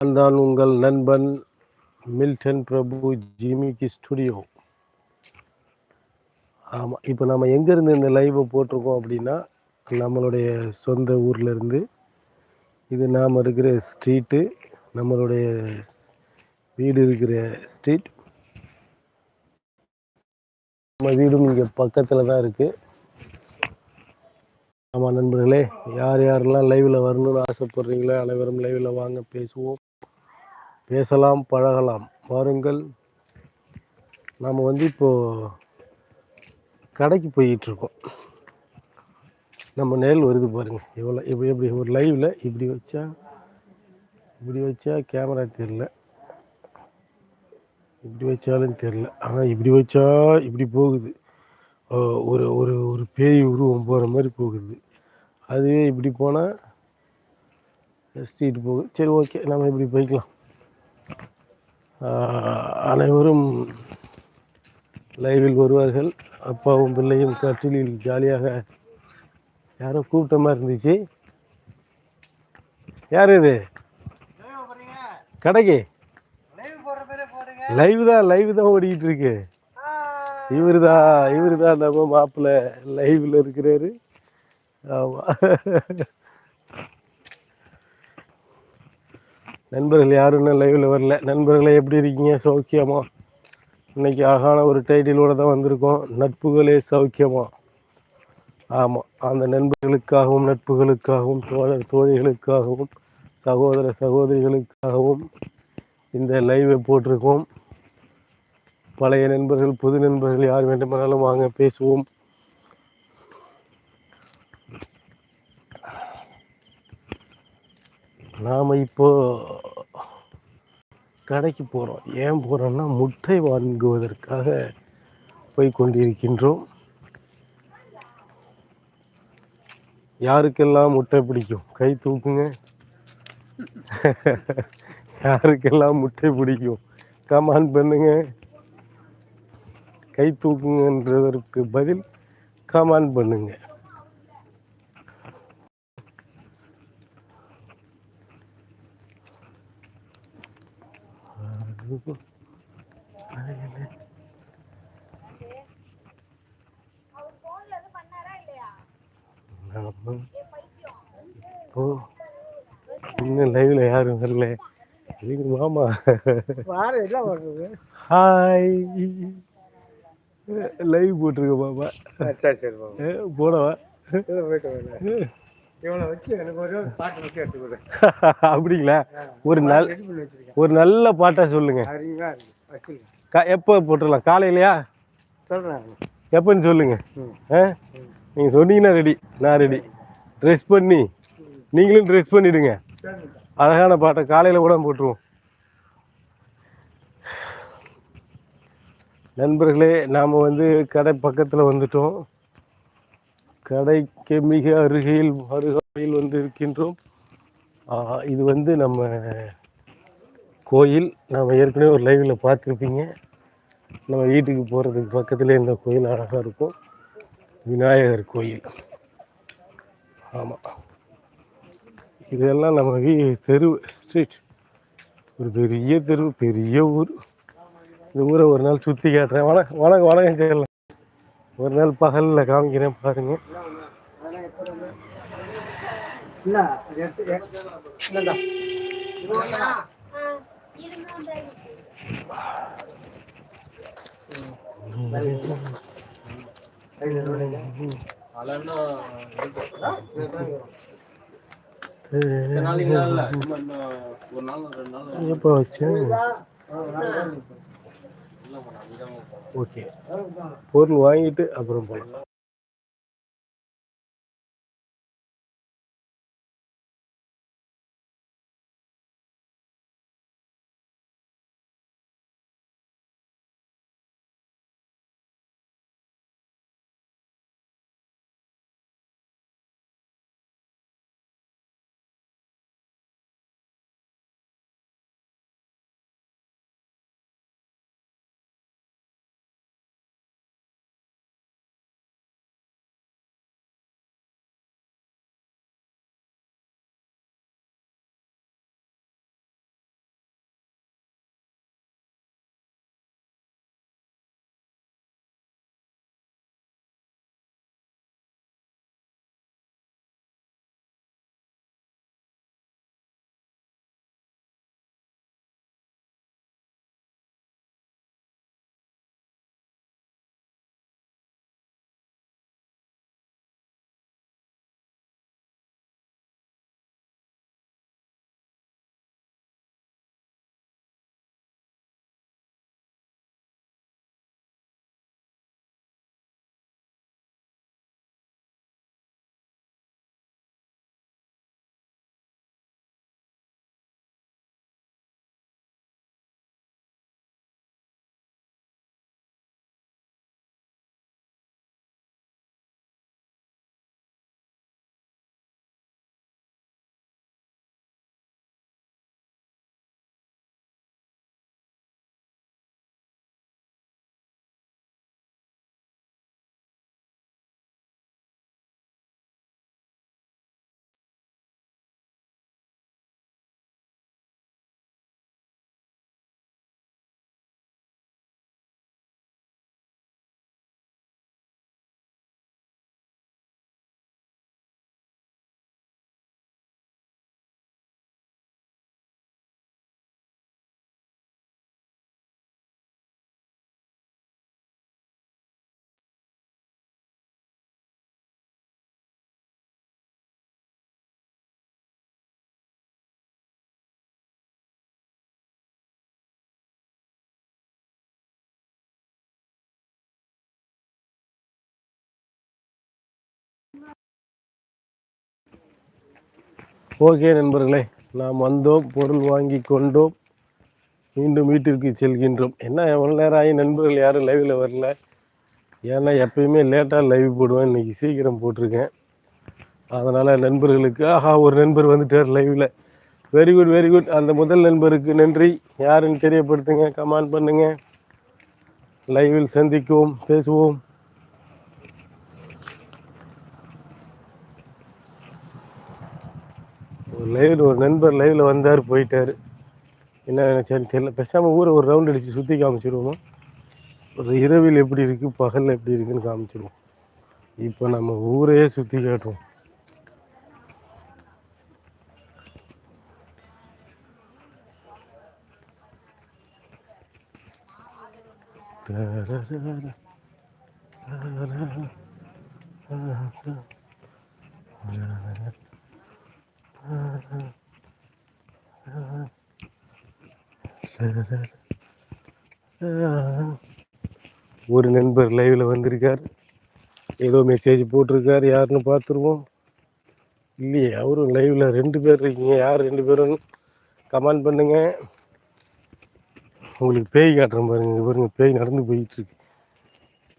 நான் தான் உங்கள் நண்பன் மில்டன் பிரபு ஜிமிக்கி ஸ்டுடியோ. ஆமாம் இப்போ நம்ம எங்கேருந்து இந்த லைவை போட்டிருக்கோம் அப்படின்னா நம்மளுடைய சொந்த ஊர்ல இருந்து இது நாம் இருக்கிற ஸ்ட்ரீட்டு நம்மளுடைய வீடு இருக்கிற ஸ்ட்ரீட் நம்ம வீடும் இங்கே பக்கத்தில் தான் இருக்குது ஆமாம் நண்பர்களே யார் யாரெல்லாம் லைவில் வரணும்னு ஆசைப்படுறீங்களோ அனைவரும் லைவில் வாங்க பேசுவோம். பேசலாம் பழகலாம். வாருங்கள் நாம் வந்து இப்போது கடைக்கு போயிட்டுருக்கோம். நம்ம நேரில் வருது பாருங்கள் இவ்வளோ இப்படி எப்படி ஒரு லைவில் இப்படி வச்சா இப்படி வச்சா கேமரா தெரில இப்படி வச்சாலும் தெரில ஆனால் இப்படி வச்சா இப்படி போகுது. ஒரு ஒரு ஒரு பேய் உருவம் போகிற மாதிரி போகுது. அதுவே இப்படி போனால் ஸ்ட்ரீட் போகுது. சரி ஓகே நம்ம இப்படி போய்க்கலாம். அனைவரும் லைவில் வருவார்கள். அப்பாவும் பிள்ளையும் கட்டிலில் ஜாலியாக யாரோ கூப்பிட்ட மாதிரி இருந்துச்சு. யார் இது? கடைக்கு? லைவ் தான் லைவ் தான் ஓடிக்கிட்டு இருக்கு. இவர் தான் இவர் தான் நம்ம மாப்பிள்ளை லைவில் இருக்கிறாரு. ஆமாம் நண்பர்கள் யாரும் இன்னும் வரல. நண்பர்களே எப்படி இருக்கீங்க? சௌக்கியமா? இன்னைக்கு அழகான ஒரு டைட்டிலோட தான் வந்திருக்கோம். நட்புகளே சௌக்கியமா? ஆமாம் அந்த நண்பர்களுக்காகவும் நட்புகளுக்காகவும் தோழர் தோழிகளுக்காகவும் சகோதர சகோதரிகளுக்காகவும் இந்த லைவை போட்டிருக்கோம். பழைய நண்பர்கள் புது நண்பர்கள் யார் வேண்டுமானாலும் வாங்க பேசுவோம். நாம் இப்போது கடைக்கு போகிறோம் ஏன் போகிறோம்னா முட்டை வாங்குவதற்காக போய் கொண்டிருக்கின்றோம். யாருக்கெல்லாம் முட்டை பிடிக்கும்? கை தூக்குங்க. யாருக்கெல்லாம் முட்டை பிடிக்கும்? கமான் பண்ணுங்க. கை தூக்குங்கன்றதற்கு பதில் கமான் பண்ணுங்கள் நாம இப்போ இன்னும் லைவ்ல யாரும் வரல. இதுக்கு மாமா? ஹாய் லைவ் போட்டிருக்க மாமா. சரி சரி கொடு. அப்படிங்களா? ஒரு நல் ரெடி பண்ணி வச்சிருக்கேன். ஒரு நல்ல பாட்டா சொல்லுங்க. எப்போ போட்டுடலாம்? காலையிலையா? சொல்கிறேன் எப்போன்னு சொல்லுங்க. நீங்கள் சொன்னீங்கன்னா ரெடி நான் ரெடி ட்ரெஸ் பண்ணி. நீங்களும் ட்ரெஸ் பண்ணிடுங்க. அழகான பாட்டை காலையில் கூட போட்டுருவோம். நண்பர்களே நாம் வந்து கடை பக்கத்தில் வந்துட்டோம். கடைக்கு மிக அருகில் அருகாமையில் வந்து இருக்கின்றோம். இது வந்து நம்ம கோயில். நம்ம ஏற்கனவே ஒரு லைவில் பார்த்துருப்பீங்க. நம்ம வீட்டுக்கு போகிறதுக்கு பக்கத்தில் இந்த கோயில் அழகாக இருக்கும். விநாயகர் கோயில். ஆமாம் இதெல்லாம் நம்ம தெரு ஸ்ட்ரீட் ஒரு பெரிய தெரு பெரிய ஊர். இந்த ஊரை ஒரு நாள் சுற்றி காட்டுறேன். வணக்கம் வணக்கம் வணக்கம் செல்லம். ஒரு நாள் பகலில் காமிக்கிறேன் பாருங்க. இல்ல எப்போ வச்சேன் ஓகே. பொருள் வாங்கிட்டு அப்புறம் போகலாம் ஓகே நண்பர்களே நாம் வந்தோம் பொருள் வாங்கி கொண்டோம் மீண்டும் வீட்டிற்கு செல்கின்றோம். என்ன எவ்வளோ நேரம் ஆகி நண்பர்கள் யாரும் லைவில் வரல? ஏன்னா எப்பயுமே லேட்டாக லைவ் போடுவேன். இன்றைக்கி சீக்கிரம் போட்டிருக்கேன். அதனால் நண்பர்களுக்கு ஆஹா ஒரு நண்பர் வந்துட்டார் லைவில் வெரி குட் வெரி குட் அந்த முதல் நண்பருக்கு நன்றி. யாருன்னு தெரியப்படுத்துங்க கமெண்ட் பண்ணுங்கள் லைவில் சந்திக்குவோம் பேசுவோம். லைவில் ஒரு நண்பர் லைவில் வந்தார் போயிட்டார். என்ன சரி தெரியல. பேசாமல் ஊரை ஒரு ரவுண்ட் அடித்து சுற்றி காமிச்சிருவோமா? ஒரு இரவில் எப்படி இருக்குது பகலில் எப்படி இருக்குன்னு காமிச்சிருவோம். இப்போ நம்ம ஊரையே சுற்றி காட்டுவோம். ஒரு நண்பர் லைவில் வந்திருக்கார். ஏதோ மெசேஜ் போட்டிருக்கார். யாருன்னு பார்த்துருவோம். இல்லையே அவரும் லைவில் ரெண்டு பேர் இருக்கீங்க. யார் ரெண்டு பேரும் கமெண்ட் பண்ணுங்க. உங்களுக்கு பேய் காட்டுறேன் பாருங்க. பாருங்க பேய் நடந்து போயிட்டுருக்கு.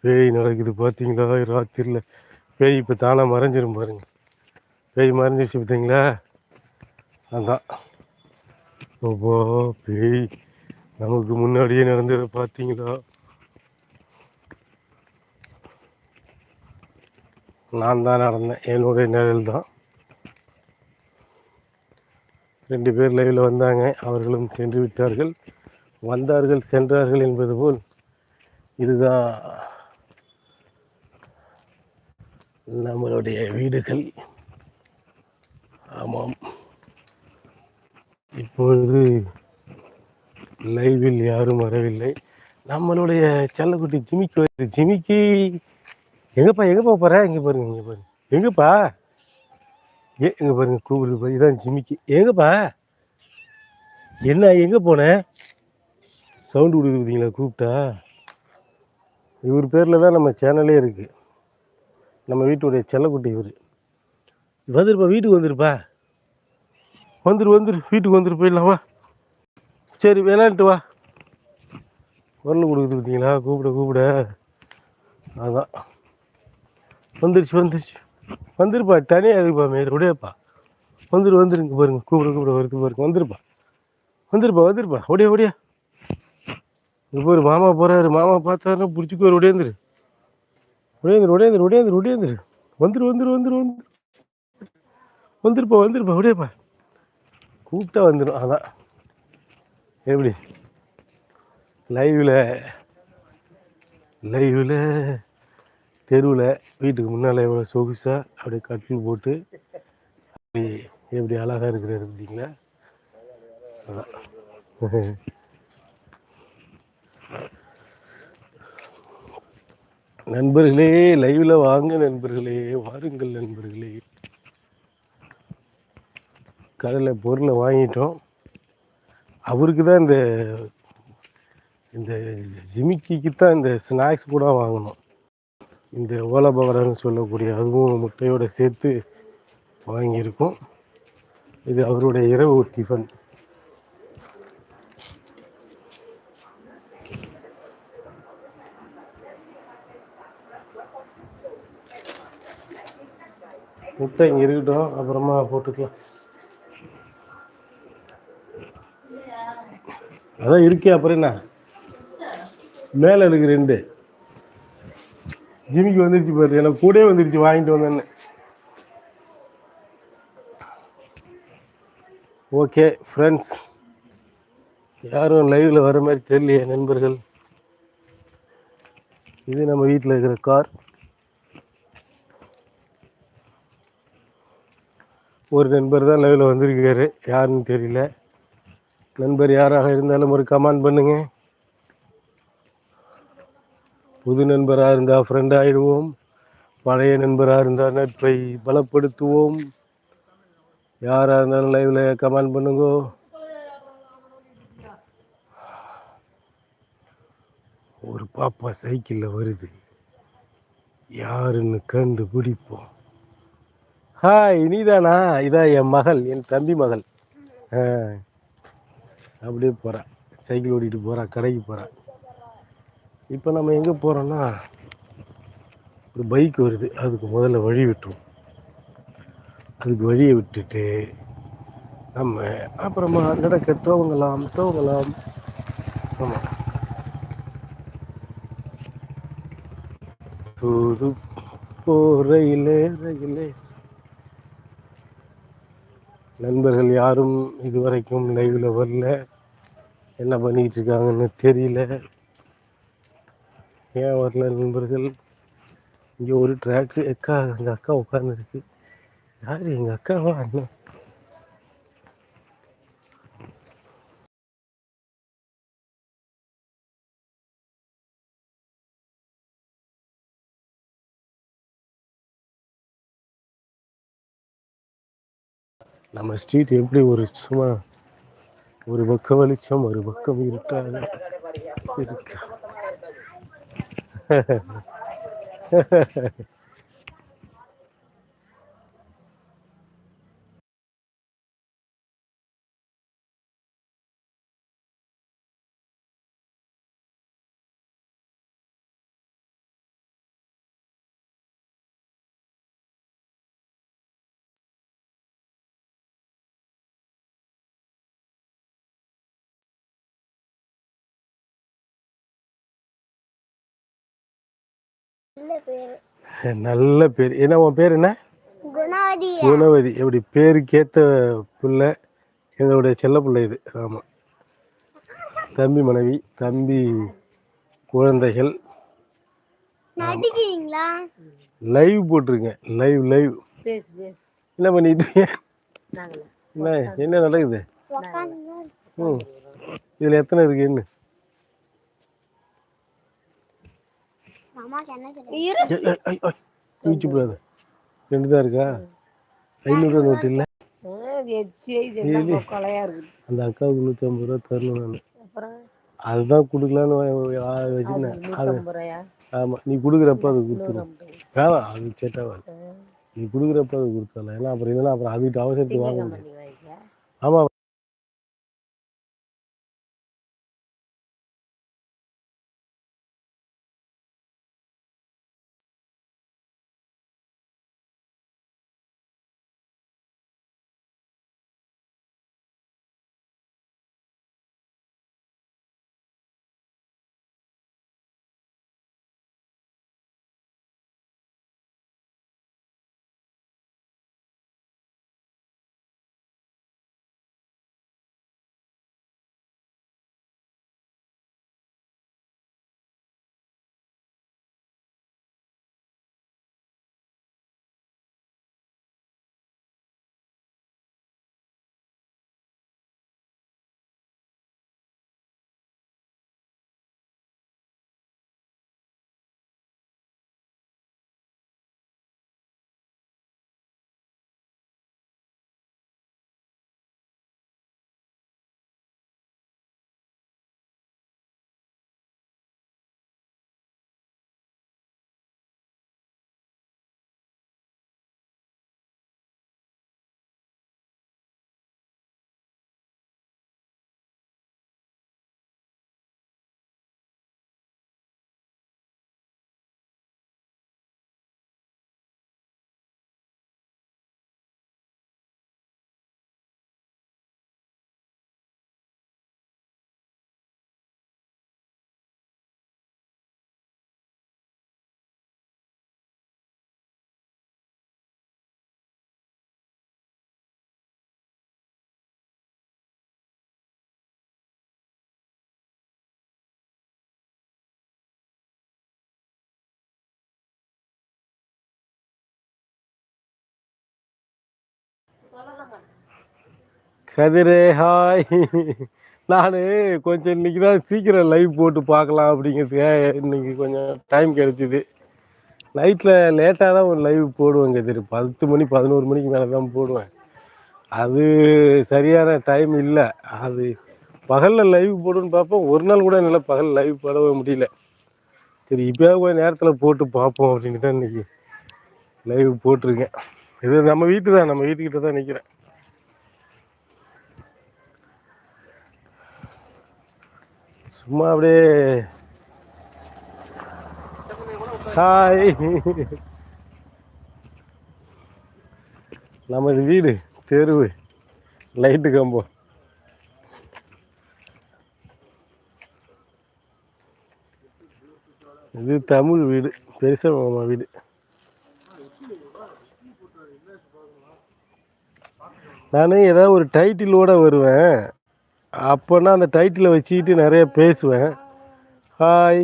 பேய் நடக்குது பார்த்தீங்களா? ராத்திரியில். பேய் இப்போ தானாக மறைஞ்சிரும் பாருங்க. பேய் மறைஞ்சிச்சு பார்த்தீங்களா? அதுதான் அப்போ பேய். நமக்கு முன்னாடியே நடந்ததை பார்த்தீங்களா? நான் தான் நடந்தேன். என்னுடைய நிழல் தான். ரெண்டு பேர் லைவில் வந்தாங்க. அவர்களும் சென்று விட்டார்கள். வந்தார்கள் சென்றார்கள் என்பது போல் இதுதான் நம்மளுடைய வீடுகள். ஆமாம். இப்பொழுது லைவில் யாரும் வரவில்லை. நம்மளுடைய செல்லக்குட்டி ஜிமிக்கு வருது. ஜிமிக்கி எங்கப்பா எங்கப்பா போற? இங்க பாருங்க இங்க பாருங்க. எங்கப்பா? ஏ இங்க பாருங்க கூகுள் பாரு இதான் ஜிமிக்கி. எங்கப்பா? என்ன எங்க போன? சவுண்டு கொடுக்குது பார்த்தீங்களா கூப்பிட்டா? இவர் பேரில் தான் நம்ம சேனலே இருக்கு. நம்ம வீட்டுடைய செல்லக்குட்டி இவர். வந்துருப்பா வீட்டுக்கு வந்துருப்பா? வந்துரு வந்துரு. வீட்டுக்கு வந்துரு போயிடலாம் வா. சரி விளையாண்டு வா. குரல் கொடுக்குது பார்த்தீங்களா? கூப்பிட கூப்பிட. அதான். வந்துருச்சு வந்துருச்சு. வந்துருப்பா தனியாக இருக்குப்பா மேரி வந்துடு வந்துரு வந்துருங்க பாருங்க. கூப்பிட கூப்பிட வருது பாருங்க. வந்துருப்பா. வந்துருப்பா வந்துருப்பா. ஒடியா ஒடியா இங்க பாரு மாமா போகிறாரு மாமா பார்த்தாருன்னா பிடிச்சிக்குவார் ஒடியாந்துரு ஒடியாந்துரு ஒடியாந்துரு ஒடியாந்துரு ஒடியாந்துரு வந்துரு வந்துரு வந்துரு வந்துரு. வந்துருப்பா வந்துருப்பா ஒடியாப்பா கூப்பிட்டா வந்துடும் அதான் எப்படி? லைவில் லைவில் தெருவில் வீட்டுக்கு முன்னால் எவ்வளோ சொகுசாக அப்படியே கட்டில் போட்டு அப்படி எப்படி அழகாக இருக்கிறாரு பார்த்தீங்களா? அதான். நண்பர்களே லைவில் வாங்க நண்பர்களே வாருங்கள் நண்பர்களே. கடையில் பொருளை வாங்கிட்டோம். அவருக்கு தான் இந்த இந்த ஜிமிக்கிக்கு தான் இந்த ஸ்நாக்ஸ் கூட வாங்கணும். இந்த ஓலபவரன்னு சொல்லக்கூடிய அதுவும் முட்டையோடு சேர்த்து வாங்கியிருக்கோம். இது அவருடைய இரவு டிஃபன் முட்டை இங்கே இருக்கட்டும். அப்புறமா போட்டுக்கலாம். அதான் இருக்கே அப்புறம் என்ன? மேலே இருக்கு ரெண்டு. ஜிமிக்கு வந்துருச்சு பாரு எனக்கு கூட வந்துருச்சு வாங்கிட்டு வந்தேன்னு. ஓகே ஃப்ரெண்ட்ஸ் யாரும் லைவில் வர மாதிரி தெரியலையே நண்பர்கள். இது நம்ம வீட்டில் இருக்கிற கார் ஒரு நண்பர் தான் லைவில் வந்திருக்காரு. யாருன்னு தெரியல. நண்பர் யாராக இருந்தாலும் ஒரு கமெண்ட் பண்ணுங்க. புது நண்பராக இருந்தால் ஃப்ரெண்ட் ஆகிடுவோம் பழைய நண்பராக இருந்தால் நட்பை பலப்படுத்துவோம். யாராக இருந்தாலும் லைவில் கமெண்ட் பண்ணுங்க. ஒரு பாப்பா சைக்கிளில் வருது. யாருன்னு கண்டுபிடிப்போம். ஹாய் இனிதானா இதான் என் மகள் என் தம்பி மகள். அப்படியே போகிறேன் சைக்கிள் ஓட்டிகிட்டு போகிறேன் கடைக்கு போகிறேன் இப்போ நம்ம எங்கே போகிறோன்னா ஒரு பைக் வருது. அதுக்கு முதல்ல வழி விட்டுரும். அதுக்கு வழியை விட்டுட்டு நம்ம அப்புறமா நடக்க துவங்கலாம் துவங்கலாம் ஆமா. தூது போறையிலே ரயிலே. நண்பர்கள் யாரும் இதுவரைக்கும் லைவில் வரல. என்ன பண்ணிட்டு இருக்காங்கன்னு தெரியல. ஏன் வரல நண்பர்கள்? இங்கே ஒரு ட்ராக்கு எக்கா எங்கள் அக்கா உட்காந்துருக்கு யார் எங்கள் அக்காவா அண்ணன்? நம்ம ஸ்ட்ரீட் எப்படி ஒரு சும்மா ஒரு பக்கம் வெளிச்சம் ஒரு பக்கம் இருட்டாக இருக்கு? நல்ல பேர். என்ன உன் பேர் என்ன? குணவதி. எப்படி பேருக்கேத்த புள்ள எங்களுடைய செல்ல பிள்ளை இது. ஆமாம் தம்பி மனைவி தம்பி குழந்தைகள். லைவ் போட்டிருக்கேன் லைவ் லைவ் என்ன பண்ணிட்டு என்ன என்ன நடக்குது? ம். இதில் எத்தனை இருக்கு தூக்கி ரெண்டு தான் இருக்கா? ஐநூறுரூவா நோட்டு இல்லை? எச்சு இது என்ன கொலையா இருக்குது அந்த அக்காவுக்கு நூற்றி ஐம்பது ரூபா தரணும் நான். அதுதான் கொடுக்கலான்னு வச்சுருந்தேன் அது ஆமாம் நீ கொடுக்குறப்ப அது நூற்றம்பது வேணாம் அது செட்டாகாது நீ கொடுக்குறப்ப அது கொடுத்துடலாம். ஏன்னா அப்புறம் இல்லைன்னா அப்புறம் அதுக்கிட்ட அவசரத்துக்கு வாங்க முடியாது. ஆமாம் கதிரே ஹாய். நான் கொஞ்சம் இன்னைக்கு தான் சீக்கிரம் லைவ் போட்டு பார்க்கலாம் அப்படிங்கிறதுக்காக இன்னைக்கு கொஞ்சம் டைம் கிடைச்சிது. நைட்டில் லேட்டாக தான் ஒரு லைவ் போடுவேன் கதிர். பத்து மணி பதினோரு மணிக்கு மேலே தான் போடுவேன். அது சரியான டைம் இல்லை. அது பகலில் லைவ் போடுன்னு பார்ப்போம் ஒரு நாள் கூட என்னால் பகல் லைவ் போடவே முடியல. சரி இப்போயாவது கொஞ்சம் நேரத்தில் போட்டு பார்ப்போம் அப்படின்னு தான் இன்னைக்கு லைவ் போட்டிருக்கேன். இது நம்ம வீட்டு தான் நம்ம வீட்டுக்கிட்ட தான் நிற்கிறேன் சும்மா அப்படியே ஹாய் நமது வீடு தெருவு லைட்டு கம்பம் இது தமிழ் வீடு பெருசா மாமா வீடு. நான் ஏதாவது ஒரு டைட்டிலோட வருவேன். அப்போனா அந்த டைட்டிலை வச்சுக்கிட்டு நிறைய பேசுவேன். ஹாய்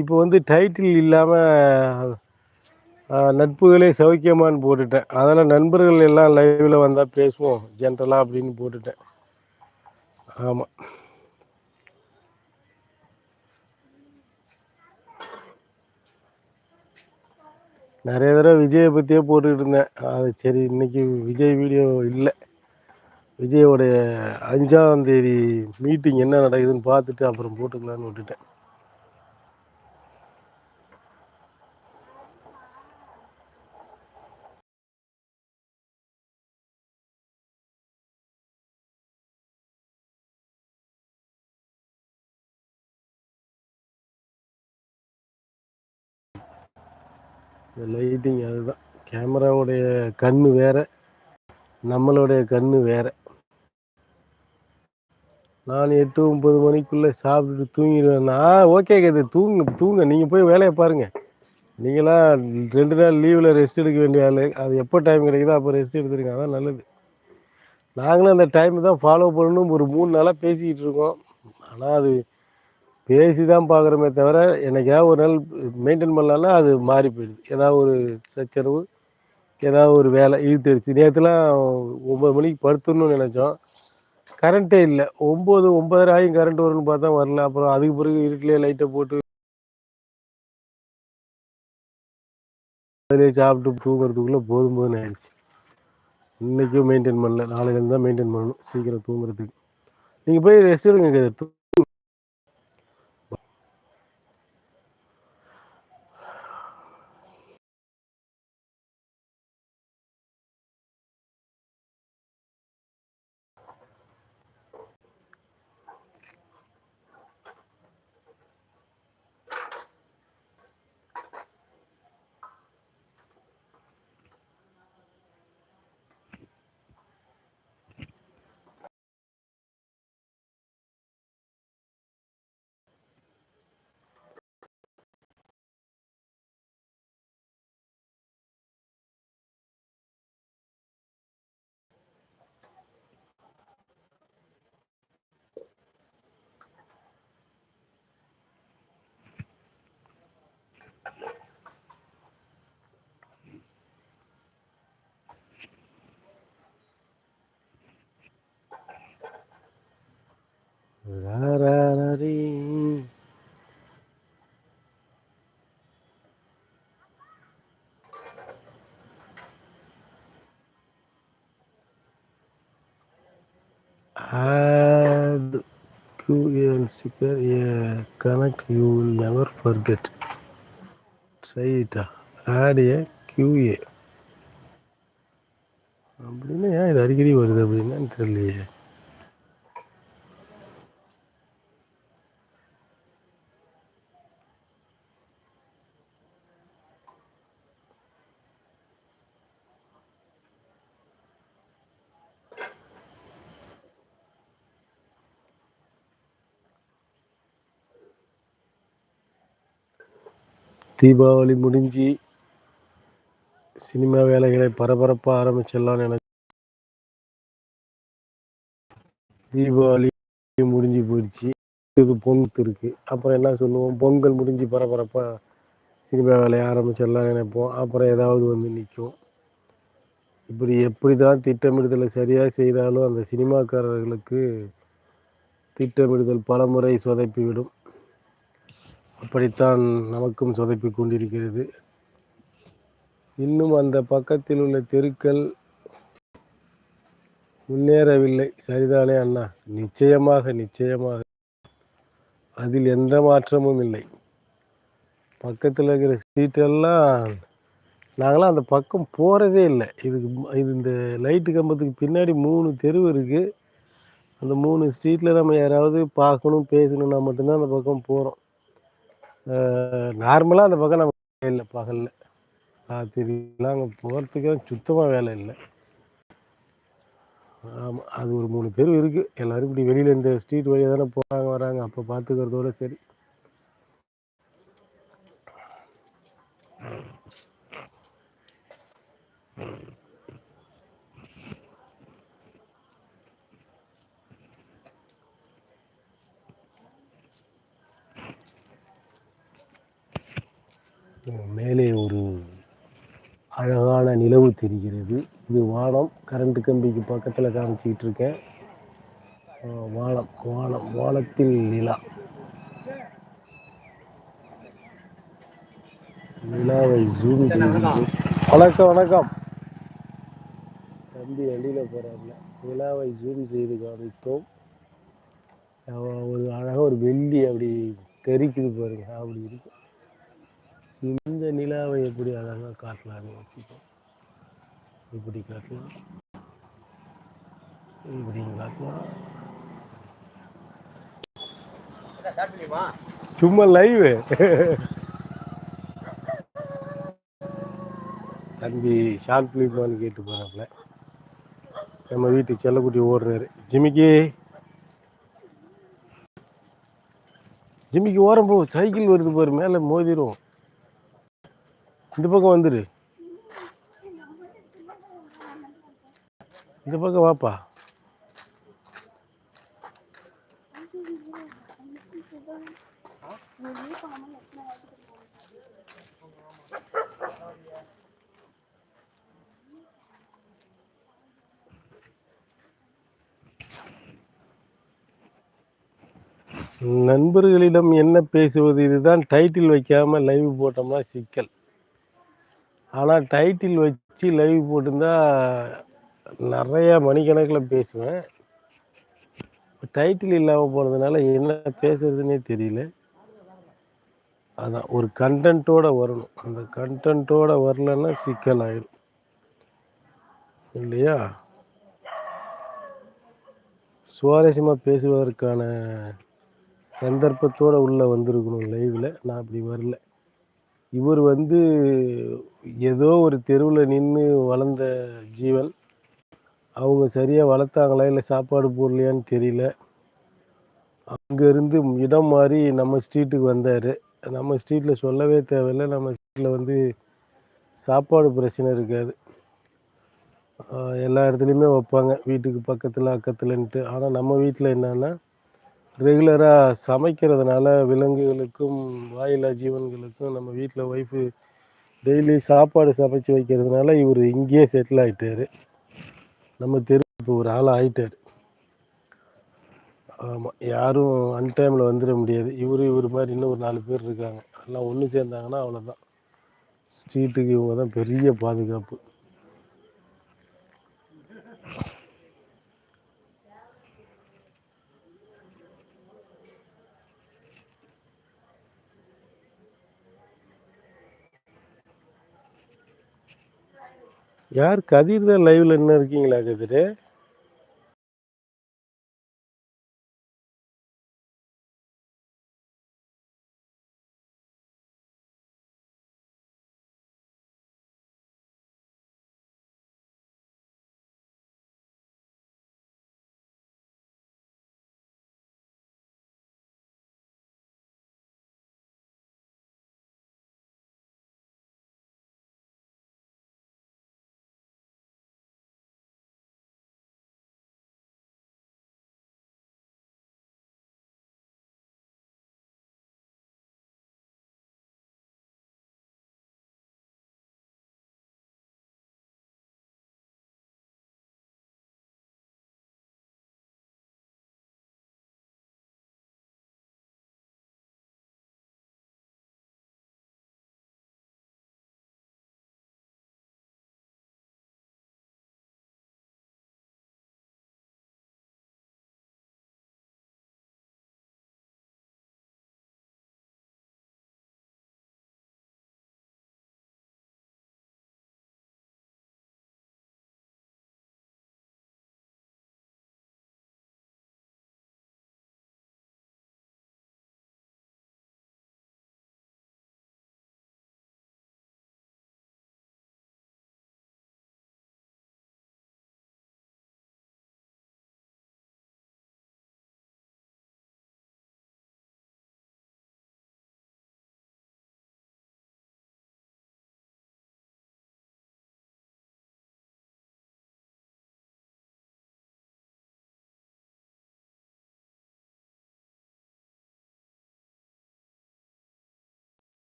இப்போ வந்து டைட்டில் இல்லாமல் நட்புகளே சௌக்கியமான்னு போட்டுட்டேன். அதனால் நண்பர்கள் எல்லாம் லைவில் வந்தால் பேசுவோம் ஜென்ரலாக அப்படின்னு போட்டுட்டேன். ஆமாம் நிறைய தடவை விஜயை பற்றியே போட்டுக்கிட்டு இருந்தேன். அது சரி இன்னைக்கு விஜய் வீடியோ இல்லை. விஜயோடைய அஞ்சாம் தேதி மீட்டிங் என்ன நடக்குதுன்னு பார்த்துட்டு அப்புறம் போட்டுக்கலான்னு விட்டுட்டேன். இந்த லைட்டிங் அதுதான். கேமராவுடைய கண்ணு வேற நம்மளுடைய கண்ணு வேற. நான் எட்டு ஒன்பது மணிக்குள்ளே சாப்பிட்டுட்டு தூங்கிடுவேன். நான் ஓகே கேது தூங்க தூங்க. நீங்கள் போய் வேலையை பாருங்கள் நீங்களாம் ரெண்டு நாள் லீவில் ரெஸ்ட் எடுக்க வேண்டிய ஆள். அது எப்போ டைம் கிடைக்குதோ அப்போ ரெஸ்ட் எடுத்துருங்க. அதான் நல்லது. நாங்களும் அந்த டைம் தான் ஃபாலோ பண்ணணும். ஒரு மூணு நாளாக பேசிக்கிட்டு இருக்கோம். ஆனால் அது பேசி தான் பார்க்குறோமே தவிர என்னைக்காவது ஒரு நாள் மெயின்டைன் பண்ணலன்னா அது மாறி போயிடுது. ஏதாவது ஒரு சச்சரவு ஏதாவது ஒரு வேலை இழுத்துடுச்சு நேற்றுலாம் ஒம்பது மணிக்கு படுத்துடணும்னு நினச்சோம். கரண்ட்டே இல்லை. ஒம்பது ஒம்பதரை ஆகும் கரண்ட் வரும்னு பார்த்தா வரல. அப்புறம் அதுக்கு பிறகு இருட்டிலே லைட்டை போட்டு அதிலே சாப்பிட்டு தூங்குறதுக்குள்ளே போதும் போதும் ஆயிடுச்சு. இன்றைக்கும் மெயின்டைன் பண்ணல. நாளைக்கு தான் மெயின்டைன் பண்ணணும். சீக்கிரம் தூங்குறதுக்கு. நீங்கள் போய் ரெஸ்ட் எடுங்க Ra ra ra dee. Add QL seeker, yeah, connect, you will never forget. Try it. Add a QA. Deepavali முடிஞ்சு சினிமா வேலைகளை பரபரப்பாக ஆரம்பிச்சிடலாம்னு எனக்கு தீபாவளி முடிஞ்சு போயிடுச்சு. இது பொங்கல் இருக்கு. அப்புறம் என்ன சொல்லுவோம்? பொங்கல் முடிஞ்சு பரபரப்பாக சினிமா வேலையை ஆரம்பிச்சிடலாம் நினைப்போம். அப்புறம் ஏதாவது வந்து நிற்கும் இப்படி எப்படி தான் திட்டமிடுதலை சரியாக செய்தாலும் அந்த சினிமாக்காரர்களுக்கு திட்டமிடுதல் பலமுறை சொதப்பிவிடும். அப்படித்தான் நமக்கும் சொதப்பி கொண்டிருக்கிறது. இன்னும் அந்த பக்கத்தில் உள்ள தெருக்கள் முன்னேறவில்லை. சரிதானே அண்ணா? நிச்சயமாக நிச்சயமாக. அதில் எந்த மாற்றமும் இல்லை. பக்கத்தில் இருக்கிற ஸ்ட்ரீட்டெல்லாம் நாங்களாம் அந்த பக்கம் போகிறதே இல்லை. இதுக்கு இது இந்த லைட்டு கம்பத்துக்கு பின்னாடி மூணு தெரு இருக்குது அந்த மூணு ஸ்ட்ரீட்டில் நம்ம யாராவது பார்க்கணும் பேசணும்னா மட்டும்தான் அந்த பக்கம் போகிறோம் நார்மலாக அந்த பக்கம் நம்ம இல்லை பகலில். ராத்திரிலாம் அங்கே போகிறதுக்கே சுத்தமாக வேலை இல்லை. ஆமாம் அது ஒரு மூணு பேர் இருக்குது எல்லோரும் இப்படி வெளியில் இந்த ஸ்ட்ரீட் வழியாக தானே போகிறாங்க வராங்க. அப்போ பார்த்துக்கிறதோட சரி. மேலே ஒரு அழகான நிலவு தெரிகிறது. இது வானம். கரண்ட் கம்பிக்கு பக்கத்தில் காமிச்சிக்கிட்டு இருக்கேன். வானம். வானம். வானத்தில் நிலா. நிலாவை ஜூம் வணக்கம். வணக்கம் தம்பி வண்டியில் போகிறாருல நிலாவை ஜூம் செய்து காமித்தோம். ஒரு அழகாக ஒரு வெள்ளி அப்படி தெரிக்குது பாருங்க. அப்படி இருக்கு. இந்த நிலாவை எப்படி அழகாக காட்டலாம்னு யோசிப்போம். இப்படி காட்டலாம். இப்படி காட்டலாம். சும்மா லைவ் தம்பி ஷார்ட் ஃபிலிமான்னு கேட்டு போகிறாப்புல நம்ம வீட்டு செல்லக்குட்டி ஓடுறாரு. ஜிமிக்கி. ஜிமிக்கி ஓரம் போ சைக்கிள் வருது பாரு மேலே மோதிரும். இந்த பக்கம் வந்துரு. இந்த பக்கம் வாப்பா. நண்பர்களிடம் என்ன பேசுவது? இதுதான் டைட்டில் வைக்காமல் லைவ் போட்டோம்னா சிக்கல். ஆனால் டைட்டில் வச்சு லைவ் போட்டிருந்தா நிறைய மணிக்கணக்கில் பேசுவேன். டைட்டில் இல்லாமல் போனதுனால என்ன பேசுறதுன்னே தெரியல. அதான் ஒரு கண்டென்ட்டோடு வரணும். அந்த கண்டென்ட்டோடு வரலன்னா சிக்கல் ஆயிடும் இல்லையா? சுவாரஸ்யமாக பேசுவதற்கான சந்தர்ப்பத்தோடு உள்ளே வந்திருக்கணும் லைவில் நான் அப்படி வரல. இவர் வந்து ஏதோ ஒரு தெருவில் நின்று வளர்ந்த ஜீவன். அவங்க சரியாக வளர்த்தாங்களா இல்லை சாப்பாடு போடலையான்னு தெரியல. அங்கேருந்து இடம் மாறி நம்ம ஸ்ட்ரீட்டுக்கு வந்தார். நம்ம ஸ்ட்ரீட்டில் சொல்லவே தேவையில்லை. நம்ம ஸ்ட்ரீட்டில் வந்து சாப்பாடு பிரச்சனை இருக்காது. எல்லா இடத்துலையுமே வைப்பாங்க. வீட்டுக்கு பக்கத்தில் அக்கத்துலன்ட்டு. ஆனால் நம்ம வீட்டில் என்னன்னா ரெகுலராக சமைக்கிறதுனால விலங்குகளுக்கும் வாயில்லா ஜீவன்களுக்கும் நம்ம வீட்டில் ஒய்ஃபு டெய்லி சாப்பாடு சமைச்சு வைக்கிறதுனால இவர் இங்கேயே செட்டில் ஆகிட்டார் நம்ம தெரு இப்போ ஒரு ஆள் ஆகிட்டார் ஆமாம் யாரும் அன்டைமில் வந்துட முடியாது. இவர் இவர் மாதிரி இன்னும் ஒரு நாலு பேர் இருக்காங்க. எல்லாம் ஒன்று சேர்ந்தாங்கன்னா அவ்வளோதான் ஸ்ட்ரீட்டுக்கு இவங்க தான் பெரிய பாதுகாப்பு. யார் கதிர் தான் லைவில் என்ன இருக்கீங்களா கதிர்?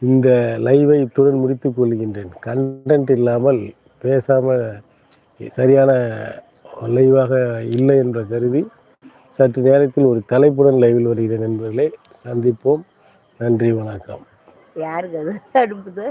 இந்த லைவை இத்துடன் முடித்துக் கொள்கின்றேன். கண்டென்ட் இல்லாமல் பேசாமல் சரியான லைவாக இல்லை என்ற கருதி சற்று நேரத்தில் ஒரு தலைப்புடன் லைவில் வருகிறேன் நண்பர்களே சந்திப்போம். நன்றி வணக்கம். யாருக்கு அது? அனுப்புது